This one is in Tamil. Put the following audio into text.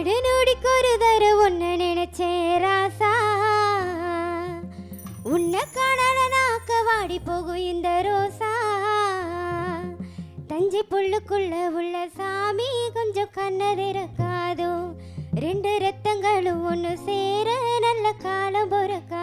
ஒரு நொடிக்கு ஒரு தர ஒன்று நினைச்சேன் ராசா. உன்னை காணல நாக்க வாடி போகும் இந்த ரோசா. தஞ்சை புல்லுக்குள்ள உள்ள சாமி கொஞ்சம் கண்ணதிருக்காதோ ரெண்டு ரத்தங்களும் ஒன்று சேர நல்ல காலம் பொறுக்கா.